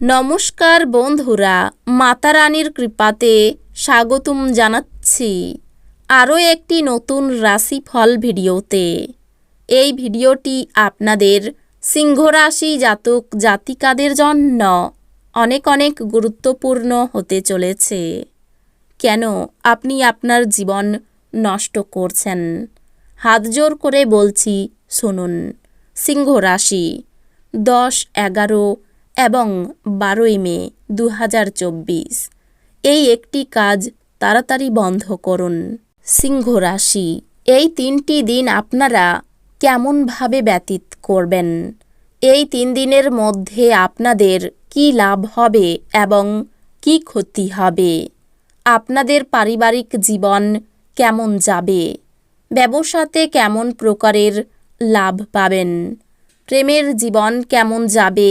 নমস্কার বন্ধুরা, মাতা রানীর কৃপাতে স্বাগতম জানাচ্ছি আরও একটি নতুন রাশিফল ভিডিওতে। এই ভিডিওটি আপনাদের সিংহ রাশি জাতক জাতিকাদের জন্য অনেক অনেক গুরুত্বপূর্ণ হতে চলেছে। কেন আপনি আপনার জীবন নষ্ট করছেন? হাত জোর করে বলছি, শুনুন। সিংহ রাশি দশ এগারো এবং বারোই মে দু হাজার চব্বিশ। এই একটি কাজ তাড়াতাড়ি বন্ধ করুন। সিংহ রাশি, এই তিনটি দিন আপনারা কেমনভাবে ব্যতীত করবেন? এই তিন দিনের মধ্যে আপনাদের কি লাভ হবে এবং কি ক্ষতি হবে? আপনাদের পারিবারিক জীবন কেমন যাবে? ব্যবসাতে কেমন প্রকারের লাভ পাবেন? প্রেমের জীবন কেমন যাবে?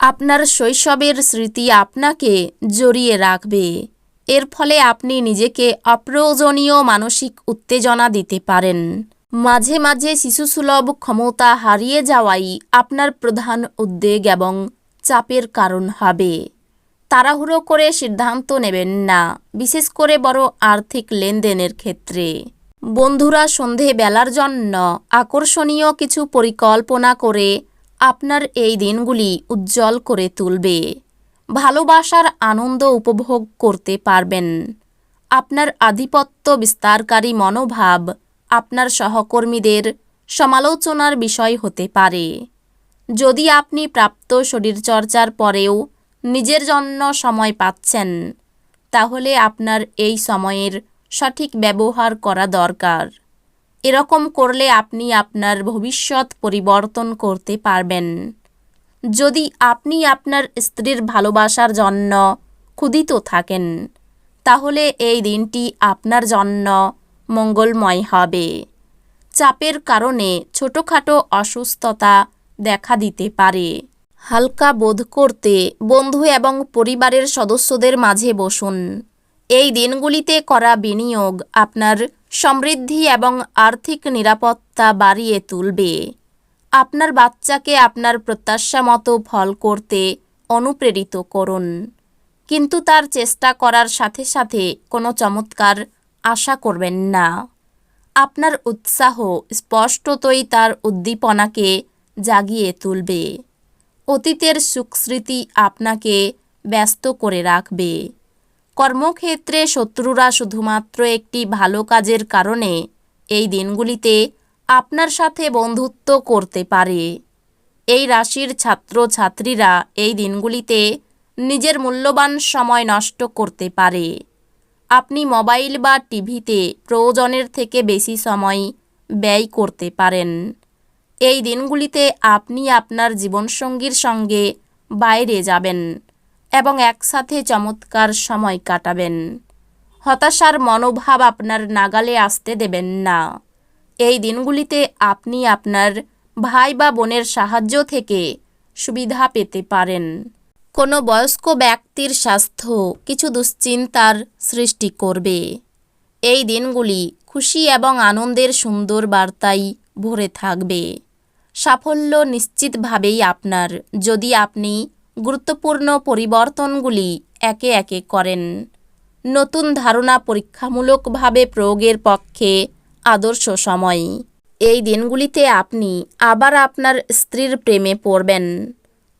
আপনার শৈশবের স্মৃতি আপনাকে জড়িয়ে রাখবে। এর ফলে আপনি নিজেকে অপ্রয়োজনীয় মানসিক উত্তেজনা দিতে পারেন। মাঝে মাঝে শিশুসুলভ ক্ষমতা হারিয়ে যাওয়াই আপনার প্রধান উদ্বেগ এবং চাপের কারণ হবে। তাড়াহুড়ো করে সিদ্ধান্ত নেবেন না, বিশেষ করে বড় আর্থিক লেনদেনের ক্ষেত্রে। বন্ধুরা সন্ধে বেলার জন্য আকর্ষণীয় কিছু পরিকল্পনা করে আপনার এই দিনগুলি উজ্জ্বল করে তুলবে। ভালোবাসার আনন্দ উপভোগ করতে পারবেন। আপনার আধিপত্য বিস্তারকারী মনোভাব আপনার সহকর্মীদের সমালোচনার বিষয় হতে পারে। যদি আপনি প্রাপ্ত শরীরচর্চার পরেও নিজের জন্য সময় পাচ্ছেন, তাহলে আপনার এই সময়ের সঠিক ব্যবহার করা দরকার। এরকম করলে আপনি আপনার ভবিষ্যৎ পরিবর্তন করতে পারবেন। যদি আপনি আপনার স্ত্রীর ভালোবাসার জন্য ক্ষুদিত থাকেন, তাহলে এই দিনটি আপনার জন্য মঙ্গলময় হবে। চাপের কারণে ছোটোখাটো অসুস্থতা দেখা দিতে পারে। হালকা বোধ করতে বন্ধু এবং পরিবারের সদস্যদের মাঝে বসুন। এই দিনগুলিতে করা বিনিয়োগ আপনার সমৃদ্ধি এবং আর্থিক নিরাপত্তা বাড়িয়ে তুলবে। আপনার বাচ্চাকে আপনার প্রত্যাশা মতো ফল করতে অনুপ্রেরিত করুন। কিন্তু তার চেষ্টা করার সাথে সাথে কোনো চমৎকার আশা করবেন না। আপনার উৎসাহ স্পষ্টতই তার উদ্দীপনাকে জাগিয়ে তুলবে। অতীতের সুখস্মৃতি আপনাকে ব্যস্ত করে রাখবে। কর্মক্ষেত্রে শত্রুরা শুধুমাত্র একটি ভালো কাজের কারণে এই দিনগুলিতে আপনার সাথে বন্ধুত্ব করতে পারে। এই রাশির ছাত্র ছাত্রীরা এই দিনগুলিতে নিজের মূল্যবান সময় নষ্ট করতে পারে। আপনি মোবাইল বা টিভিতে প্রয়োজনের থেকে বেশি সময় ব্যয় করতে পারেন। এই দিনগুলিতে আপনি আপনার জীবনসঙ্গীর সঙ্গে বাইরে যাবেন। এবং একসাথে চমৎকার সময় কাটাবেন। হতাশার মনোভাব আপনার নাগালে আসতে দেবেন না। এই দিনগুলিতে আপনি আপনার ভাই বা বোনের সাহায্য থেকে সুবিধা পেতে পারেন। কোনো বয়স্ক ব্যক্তির স্বাস্থ্য কিছু দুশ্চিন্তার সৃষ্টি করবে। এই দিনগুলি খুশি এবং আনন্দের সুন্দর বার্তায় ভরে থাকবে। সাফল্য নিশ্চিতভাবেই আপনার। যদি আপনি গুরুত্বপূর্ণ পরিবর্তনগুলি একে একে করেন। নতুন ধারণা পরীক্ষামূলকভাবে প্রয়োগের পক্ষে আদর্শ সময়। এই দিনগুলিতে আপনি আবার আপনার স্ত্রীর প্রেমে পড়বেন।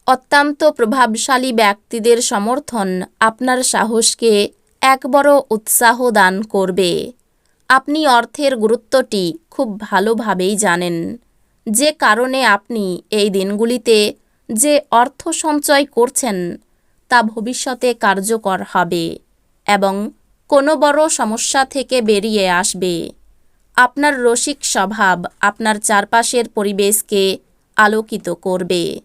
অত্যন্ত প্রভাবশালী ব্যক্তিদের সমর্থন আপনার সাহসকে এক বড় উৎসাহ দান করবে। আপনি অর্থের গুরুত্বটি খুব ভালোভাবেই জানেন। যে কারণে আপনি এই দিনগুলিতে যে অর্থ সঞ্চয় করছেন, তা ভবিষ্যতে কার্যকর হবে এবং কোনো বড় সমস্যা থেকে বেরিয়ে আসবে। আপনার রসিক স্বভাব আপনার চারপাশের পরিবেশকে আলোকিত করবে।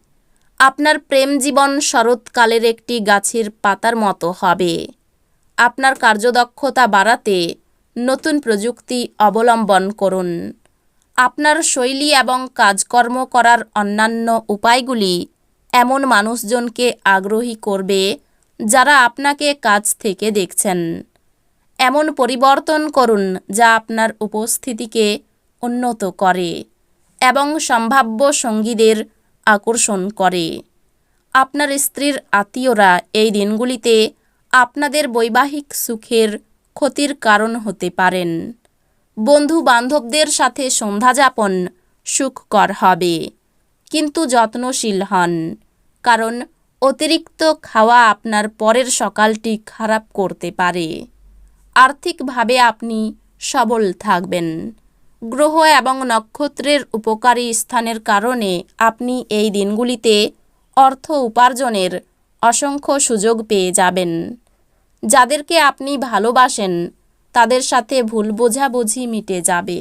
আপনার প্রেম জীবন শরৎকালের একটি গাছের পাতার মতো হবে। আপনার কার্যদক্ষতা বাড়াতে নতুন প্রযুক্তি অবলম্বন করুন। আপনার শৈলী এবং কাজকর্ম করার অন্যান্য উপায়গুলি এমন মানুষজনকে আগ্রহী করবে যারা আপনাকে কাছ থেকে দেখছেন। এমন পরিবর্তন করুন যা আপনার উপস্থিতিকে উন্নত করে এবং সম্ভাব্য সঙ্গীদের আকর্ষণ করে। আপনার স্ত্রীর আত্মীয়রা এই দিনগুলিতে আপনাদের বৈবাহিক সুখের ক্ষতির কারণ হতে পারেন। বন্ধু বান্ধবদের সাথে সন্ধ্যাযাপন সুখকর হবে, কিন্তু যত্নশীল হন। কারণ অতিরিক্ত খাওয়া আপনার পরের সকালটি খারাপ করতে পারে। আর্থিকভাবে আপনি সবল থাকবেন। গ্রহ এবং নক্ষত্রের উপকারী স্থানের কারণে আপনি এই দিনগুলিতে অর্থ উপার্জনের অসংখ্য সুযোগ পেয়ে যাবেন। যাদেরকে আপনি ভালোবাসেন, তাদের সাথে ভুল বোঝাবুঝি মিটে যাবে।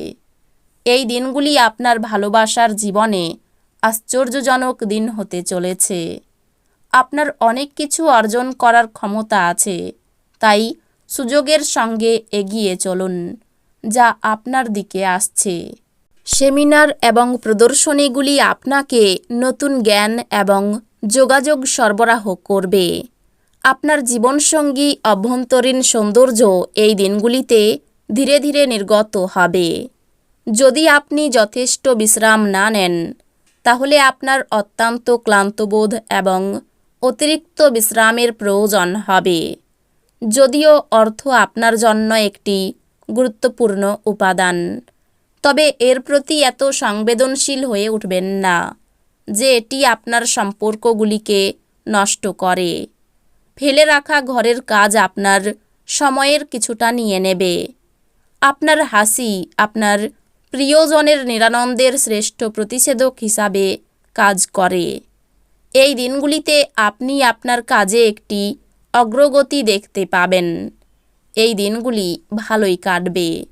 এই দিনগুলি আপনার ভালোবাসার জীবনে আশ্চর্যজনক দিন হতে চলেছে। আপনার অনেক কিছু অর্জন করার ক্ষমতা আছে, তাই সুযোগের সঙ্গে এগিয়ে চলুন, যা আপনার দিকে আসছে। সেমিনার এবং প্রদর্শনীগুলি আপনাকে নতুন জ্ঞান এবং যোগাযোগ সরবরাহ করবে। আপনার জীবনসঙ্গী অভ্যন্তরীণ সৌন্দর্য এই দিনগুলিতে ধীরে ধীরে নির্গত হবে। যদি আপনি যথেষ্ট বিশ্রাম না নেন তাহলে আপনার অত্যন্ত ক্লান্তবোধ এবং অতিরিক্ত বিশ্রামের প্রয়োজন হবে। যদিও অর্থ আপনার জন্য একটি গুরুত্বপূর্ণ উপাদান, তবে এর প্রতি এত সংবেদনশীল হয়ে উঠবেন না যে এটি আপনার সম্পর্কগুলিকে নষ্ট করে। ফেলে রাখা ঘরের কাজ আপনার সময়ের কিছুটা নিয়ে নেবে। আপনার হাসি, আপনার প্রিয়জনের নিরানন্দের শ্রেষ্ঠ প্রতিষেধক হিসাবে কাজ করে। এই দিনগুলিতে আপনি আপনার কাজে একটি অগ্রগতি দেখতে পাবেন। এই দিনগুলি ভালোই কাটবে।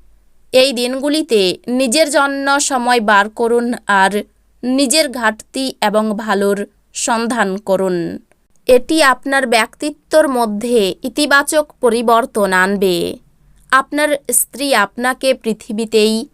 এই দিনগুলিতে নিজের জন্য সময় বার করুন আর নিজের ঘাটতি এবং ভালোর সন্ধান করুন। এটি আপনার ব্যক্তিত্বর মধ্যে ইতিবাচক পরিবর্তন আনবে। আপনার স্ত্রী আপনাকে পৃথিবীতেই